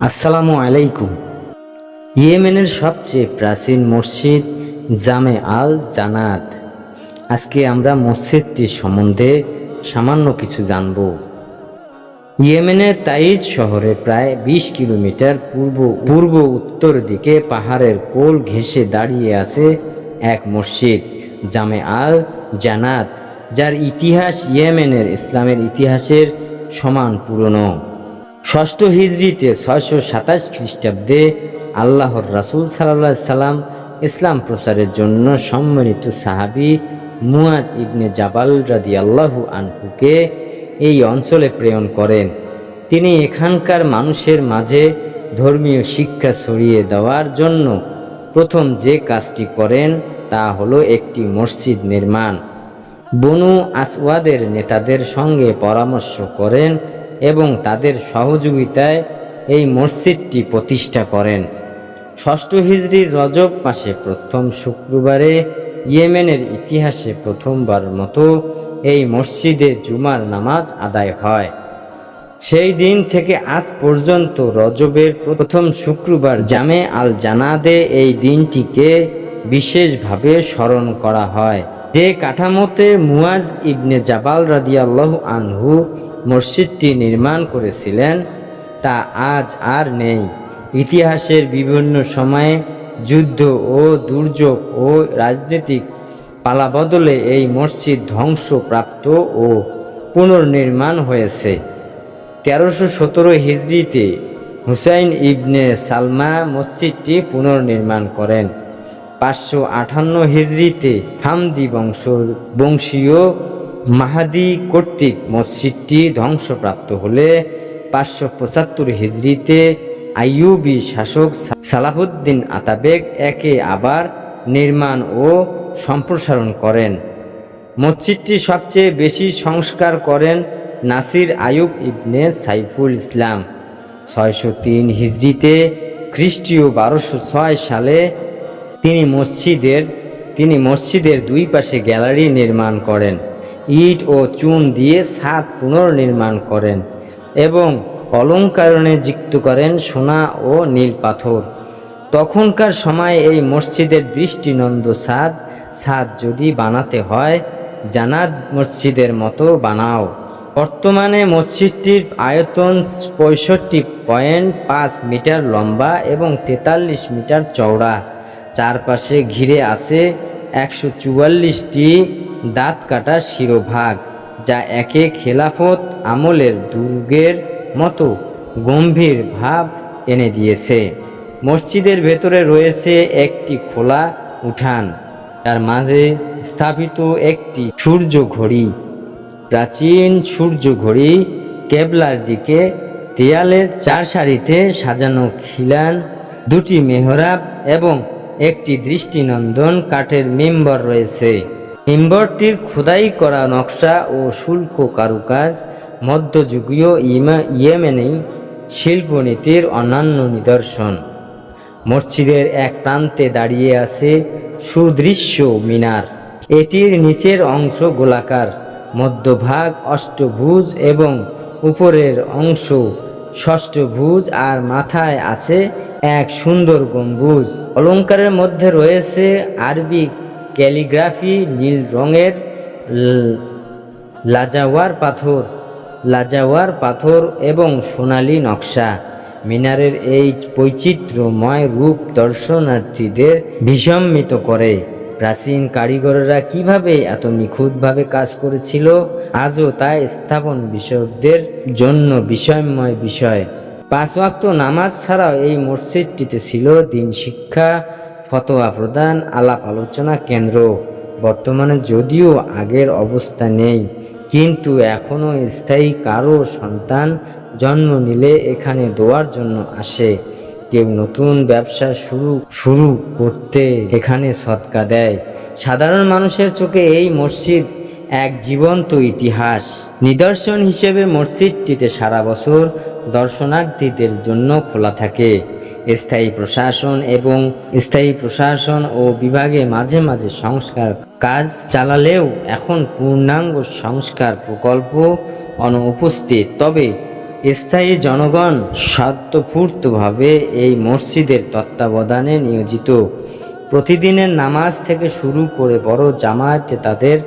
আসসালামু আলাইকুম। ইয়েমেনের সবচেয়ে প্রাচীন মসজিদ জামে আল জানাত। আজকে আমরা মসজিদটি সম্বন্ধে সামান্য কিছু জানব। ইয়েমেনের তাইজ শহরে প্রায় বিশ কিলোমিটার পূর্ব পূর্ব উত্তর দিকে পাহাড়ের কোল ঘেঁষে দাঁড়িয়ে আছে এক মসজিদ, জামে আল জানাত, যার ইতিহাস ইয়েমেনের ইসলামের ইতিহাসের সমান পুরনো। ষষ্ঠ হিজড়িতে ছয়শো সাতাশ খ্রিস্টাব্দে আল্লাহর রাসূল সাল্লাহ সাল্লাম ইসলাম প্রচারের জন্য সম্মানিত সাহাবি মুয়াজ ইবনে জাবাল রাদি আল্লাহু আনহুকে এই অঞ্চলে প্রেরণ করেন। তিনি এখানকার মানুষের মাঝে ধর্মীয় শিক্ষা ছড়িয়ে দেওয়ার জন্য প্রথম যে কাজটি করেন তা হলো একটি মসজিদ নির্মাণ। বনু আসওয়াদের নেতাদের সঙ্গে পরামর্শ করেন এবং তাদের সহযোগিতায় এই মসজিদটি প্রতিষ্ঠা করেন। ষষ্ঠ হিজড়ির রজব মাসে প্রথম শুক্রবারে ইয়েমেনের ইতিহাসে প্রথমবার মতো এই মসজিদে জুমার নামাজ আদায় হয়। সেই দিন থেকে আজ পর্যন্ত রজবের প্রথম শুক্রবার জামে আল জানাদে এই দিনটিকে বিশেষভাবে স্মরণ করা হয়। যে কাঠামোতে মুয়াজ ইবনে জাবাল রাদিয়াল্লাহু আনহু মসজিদটি নির্মাণ করেছিলেন, তা আজ আর নেই। ইতিহাসের বিভিন্ন সময়ে যুদ্ধ ও দুর্যোগ ও রাজনৈতিক পালাবদলে এই মসজিদ ধ্বংসপ্রাপ্ত ও পুনর্নির্মাণ হয়েছে। তেরোশো সতেরো হিজড়িতে হুসাইন ইবনে সালমা মসজিদটি পুনর্নির্মাণ করেন। পাঁচশো আটান্ন হিজড়িতে হামদি বংশ বংশীয় মাহাদি কর্তৃক মসজিদটি ধ্বংসপ্রাপ্ত হলে পাঁচশো পঁচাত্তর হিজড়িতে আইয়ুবি শাসক সালাহুদ্দিন আতাবেগ একে আবার নির্মাণ ও সম্প্রসারণ করেন। মসজিদটি সবচেয়ে বেশি সংস্কার করেন নাসির আয়ুব ইবনে সাইফুল ইসলাম। ছয়শো তিন হিজড়িতে খ্রিস্টীয় বারোশো ছয় সালে তিনি মসজিদের তিনি মসজিদের দুই পাশে গ্যালারি নির্মাণ করেন। ইট ও চুন দিয়ে ছাদ পুনর্নির্মাণ করেন এবং অলঙ্কারণে যুক্ত করেন সোনা ও নীল পাথর। তখনকার সময় এই মসজিদের দৃষ্টিনন্দ ছাদ ছাদ যদি বানাতে হয়, জানাদ মসজিদের মতো বানাও। বর্তমানে মসজিদটির আয়তন পঁয়ষট্টি পয়েন্ট পাঁচ মিটার লম্বা এবং তেতাল্লিশ মিটার চওড়া। চারপাশে ঘিরে আছে একশো চুয়াল্লিশটি দাঁত কাটা শিরোভাগ, যা একে খেলাফত আমলের দুর্গের মতো গম্ভীর ভাব এনে দিয়েছে। মসজিদের ভেতরে রয়েছে একটি খোলা উঠান, তার মাঝে স্থাপিত একটি সূর্য ঘড়ি। প্রাচীন সূর্য ঘড়ি কেবলার দিকে দেয়ালের চার সারিতে সাজানো খিলান, দুটি মেহরাব এবং একটি দৃষ্টিনন্দন কাঠের মেম্বর রয়েছে। মেম্বরটির খোদাই করা নকশা ও শুল্ক কারুকাজ, মধ্যযুগীয় ইমা ইয়েমেনেই শিল্পনীতির অন্যান্য নিদর্শন। মসজিদের এক প্রান্তে দাঁড়িয়ে আছে সুদৃশ্য মিনার। এটির নিচের অংশ গোলাকার, মধ্যভাগ অষ্টভুজ এবং উপরের অংশ ষষ্ঠভুজ আর মাথায় আছে এক সুন্দর গম্বুজ। অলঙ্কারের মধ্যে রয়েছে আরবি ক্যালিগ্রাফি নীল রঙের লাজাওয়ার পাথর লাজাওয়ার পাথর এবং সোনালী নকশা। মিনারের এই বৈচিত্র্যময় রূপ দর্শনার্থীদের বিসম্মিত করে। প্রাচীন কারিগররা কীভাবে এত নিখুঁতভাবে কাজ করেছিল, আজও তা স্থাপন বিষয়কদের জন্য বিষয়ময় বিষয়। পাঁচ ওয়াক্ত নামাজ ছাড়াও এই মসজিদটিতে ছিল দিন শিক্ষা ফতোয়া প্রদান, আলাপ আলোচনা কেন্দ্র। বর্তমানে যদিও আগের অবস্থা নেই, কিন্তু এখনও স্থায়ী কারও সন্তান জন্ম নিলে এখানে দোয়ার জন্য আসে। কেউ নতুন ব্যবসা শুরু শুরু করতে এখানে সৎকা দেয়। সাধারণ মানুষের চোখে এই মসজিদ এক জীবন্ত ইতিহাস। নিদর্শন হিসেবে মসজিদটিতে সারা বছর দর্শনার্থীদের জন্য খোলা থাকে। স্থায়ী প্রশাসন এবং স্থায়ী প্রশাসন ও বিভাগে মাঝে মাঝে সংস্কার কাজ চালালেও এখন পূর্ণাঙ্গ সংস্কার প্রকল্প অনুপস্থিত। তবে স্থায়ী জনগণ স্বার্থপূর্তভাবে এই মসজিদের তত্ত্বাবধানে নিয়োজিত। প্রতিদিনের নামাজ থেকে শুরু করে বড় জামায়াতে তাদের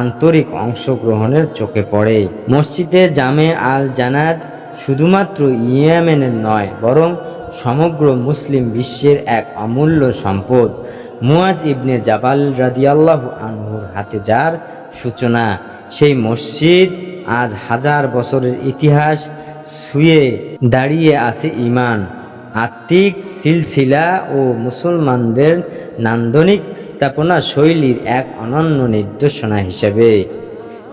আন্তরিক অংশগ্রহণের চোখে পড়ে। মসজিদে জামে আল জানাত শুধুমাত্র ইয়েমেনের নয়, বরং সমগ্র মুসলিম বিশ্বের এক অমূল্য সম্পদ। মুয়াজ ইবনে জাবাল রাদিয়াল্লাহু আনহুর হাতে যার সূচনা, সেই মসজিদ আজ হাজার বছরের ইতিহাস শুয়ে দাঁড়িয়ে আছে ইমান আত্মিক সিলসিলা ও মুসলমানদের নান্দনিক স্থাপনা শৈলীর এক অনন্য নির্দেশনা হিসেবে।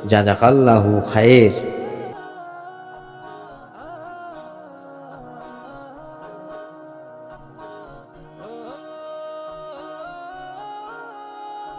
জাজাকাল্লাহু খায়ের।